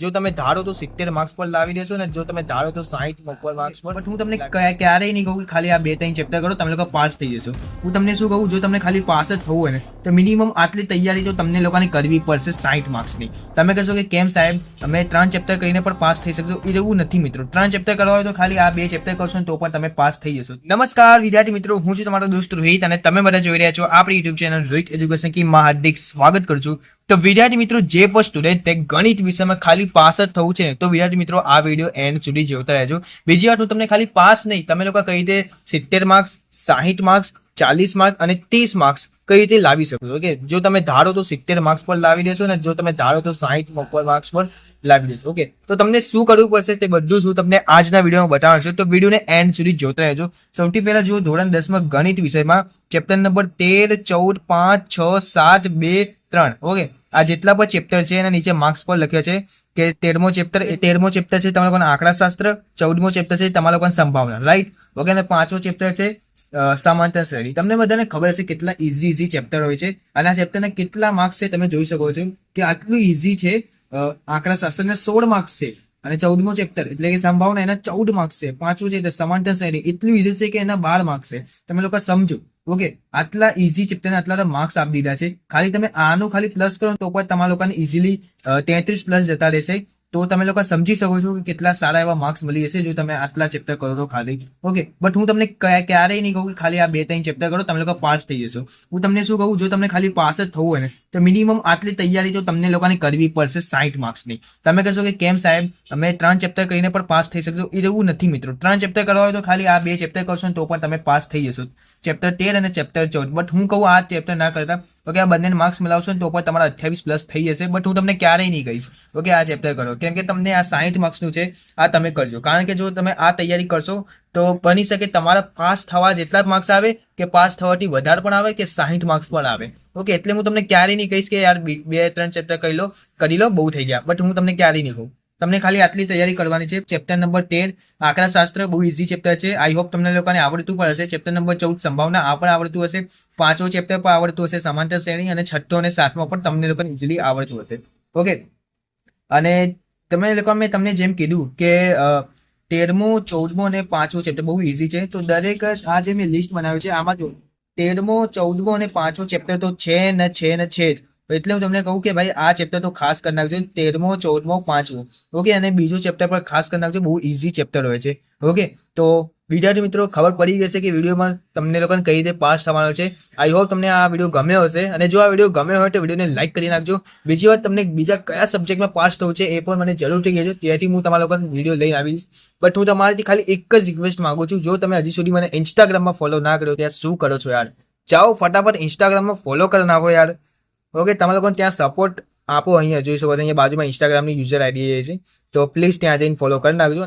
જો તમે ધારો તો સિત્તેર માર્ક્સ પર લાવી દેશો ને, જો તમે ધારો તો સાહીઠ ઉપર માર્ક્સ પર. બટ હું તમને ક્યારેય નહીં કહું કે ખાલી આ બે ત્રણ ચેપ્ટર કરો, તમે લોકો પાસ થઈ જશો. હું તમને શું કહું? જો તમને ખાલી પાસ જ થવું હોય ને તો મિનિમમ આટલી તૈયારી તો તમને લોકોને કરવી પડશે સાઠ માર્ક્સની તમે કહેશો કે કેમ સાહેબ? અમે ત્રણ ચેપ્ટર કરીને પણ પાસ થઈ શકશો. એ એવું નથી મિત્રો. ત્રણ ચેપ્ટર કરવા હોય તો ખાલી આ બે ચેપ્ટર કરશો તો પણ તમે પાસ થઈ જશો. નમસ્કાર વિદ્યાર્થી મિત્રો, હું છું તમારો દોસ્ત રોહિત અને તમે બધા જોઈ રહ્યા છો આપણી યુટ્યુબ ચેનલ રોહિત એજ્યુકેશન કી માં હાર્દિક સ્વાગત કરું છું. તો વિદ્યાર્થી મિત્રો, જે પણ સ્ટુડન્ટ તે ગણિત વિષયમાં ખાલી પાસ જ થવું છે ને, તો વિદ્યાર્થી મિત્રો, આ વીડિયો એન્ડ સુધી જોતા રહેજો. બીજી વાત, હું તમને ખાલી પાસ નહીં, તમે લોકો કઈ રીતે સિત્તેર માર્ક્સ સાહીઠ માર્ક્સ ચાલીસ માર્ક્સ અને ત્રીસ માર્ક્સ કઈ રીતે લાવી શકો છો? ઓકે જો તમે ધારો તો સિત્તેર માર્ક્સ પર લાવી દેશો ને જો તમે ધારો તો સાહીઠ ઉપર માર્ક્સ પર લાવી દેશો. ઓકે તો તમને શું કરવું પડશે તે બધું શું તમને આજના વિડીયોમાં બતાવવાનું છે. તો વિડીયોને એન્ડ સુધી જોતા રહેજો. સૌથી પહેલા જો ધોરણ દસમાં ગણિત વિષયમાં ચેપ્ટર નંબર તેર, ચૌદ, પાંચ, છ, સાત, બે ત્રણ. ઓકે આ જેટલા પણ ચેપ્ટર છે, એના નીચે માર્ક્સ પર લખ્યા છે કે તેરમો ચેપ્ટર તેરમો ચેપ્ટર છે તમારા લોકોના આંકડાશાસ્ત્ર, ચૌદમો ચેપ્ટર છે તમારા લોકોની સંભાવના રાઈટ ઓકે અને પાંચમો ચેપ્ટર છે સમાંતર શ્રેણી. તમને બધાને ખબર હશે કેટલા ઇઝી ઇઝી ચેપ્ટર હોય છે અને આ ચેપ્ટરના કેટલા માર્ક્સ છે તમે જોઈ શકો છો કે આટલું ઇઝી છે આંકડાશાસ્ત્રના સોળ માર્ક્સ છે અને ચૌદમો ચેપ્ટર એટલે કે સંભાવના એના ચૌદ માર્ક્સ છે. પાંચમું છે એટલે સમાંતર શ્રેણી. એટલું ઇઝી છે કે એના બાર માર્ક્સ છે. તમે લોકો સમજો. ઓકે, આટલા ઇઝી ચેપ્ટરને આટલા માર્ક્સ આપી દીધા છે. ખાલી તમે આનું ખાલી પ્લસ કરો તો પણ તમારા લોકોને ઇઝીલી તેત્રીસ પ્લસ જતા રહેશે. તો તમે લોકો સમજી શકો છો કે કેટલા સારા એવા માર્ક્સ મળી જશે જો તમે આટલા ચેપ્ટર કરો તો ખાલી. ઓકે બટ હું તમને ક્યારેય નહીં કહું કે ખાલી આ બે ત્રણ ચેપ્ટર કરો, તમે લોકો પાસ થઈ જશો. હું તમને શું કહું, જો તમને ખાલી પાસ જ થવું હોય ને, તો મિનિમમ આટલી તૈયારી તો તમને લોકોને કરવી પડશે સાઠ માર્ક્સની તમે કહેશો કે કેમ સાહેબ, અમે ત્રણ ચેપ્ટર કરીને પણ પાસ થઈ શકશો? એ એવું નથી મિત્રો. ત્રણ ચેપ્ટર કરવા હોય તો ખાલી આ બે ચેપ્ટર કરશો ને તો પણ તમે પાસ થઈ જશો. ચેપ્ટર તેર અને ચેપ્ટર ચૌદ. બટ હું કહું આ ચેપ્ટર ના કરતા ઓકે આ બંનેને માર્ક્સ મિલાવશો ને તો પણ તમારા અઠ્યાવીસ પ્લસ થઈ જશે. બટ હું તમને ક્યારેય નહીં કહીશ. ઓકે આ ચેપ્ટર કરો. કેમ કે તમને આ સાહીઠ માર્ક્સનું છે, આ તમે કરજો. કારણ કે જો તમે આ તૈયારી કરશો, તો બની શકે તમારા પાસ થવા જેટલા માર્ક્સ આવે કે પાસ થવાથી વધારે પણ આવે કે સાહીઠ માર્ક્સ પણ આવે. ઓકે એટલે હું તમને ક્યારેય નહીં કહીશ કે યાર બે બે, ત્રણ ચેપ્ટર કરી લો કરી લો, બહુ થઈ ગયા. બટ હું તમને ક્યારેય નહીં કહું. તમને ખાલી આટલી તૈયારી કરવાની છે. ચેપ્ટર નંબર તેર આંકડાશાસ્ત્ર બહુ ઇઝી ચેપ્ટર છે. આઈ હોપ તમને લોકોને આવડતું પણ હશે. ચેપ્ટર નંબર ચૌદ, સંભાવના આ પણ આવડતું હશે. પાંચમો ચેપ્ટર પણ આવડતું હશે. સમાંતર શ્રેણી અને છઠ્ઠો અને સાતમો પણ તમને લોકોને ઇઝીલી આવડતું હશે. ઓકે અને તમે લોકો મેં તમને જેમ કીધું કે તેરમો, ચૌદમો અને પાંચમો ચેપ્ટર બહુ ઇઝી છે. તો દરેક આ જે મેં લિસ્ટ બનાવ્યું છે, આમાં જો તેરમો, ચૌદમો અને પાંચમો ચેપ્ટર તો છે ને છે ને છે જ. એટલે હું તમને કહું કે ભાઈ, આ ચેપ્ટર તો ખાસ કરી નાખજો. તેરમો, ચૌદમો, પાંચમો. ઓકે અને બીજું ચેપ્ટર પર ખાસ કરી નાખજો. બહુ ઇઝી ચેપ્ટર હોય છે. ઓકે તો વિદ્યાર્થી મિત્રો, ખબર પડી ગઈ છે કે વિડીયોમાં તમને લોકોને કઈ રીતે પાસ થવાનો છે. આઈ હોપ તમને આ વીડિયો ગમ્યો હશે. અને જો આ વીડિયો ગમ્યો હોય તો વિડીયોને લાઇક કરી નાખજો. બીજી વાત, તમને બીજા કયા સબ્જેક્ટમાં પાસ થવું છે એ પણ મને જરૂરથી કહેજો. ત્યાંથી હું તમારા લોકોને વીડિયો લઈને આવીશ. બટ હું તમારાથી ખાલી એક જ રિક્વેસ્ટ માંગુ છું. જો તમે હજી સુધી મને ઇન્સ્ટાગ્રામમાં ફોલો ના કર્યો ત્યાં શું કરો છો યાર? જાઓ ફટાફટ ઇન્સ્ટાગ્રામમાં ફોલો કરી નાખો યાર. ઓકે, તમે લોકોને ત્યાં સપોર્ટ આપો અહીંયા, જોઈ શકો છો. અહીંયા બાજુમાં ઇન્સ્ટાગ્રામની યુઝર આઈડી છે. તો પ્લીઝ ત્યાં જઈને ફોલો કરી નાખજો.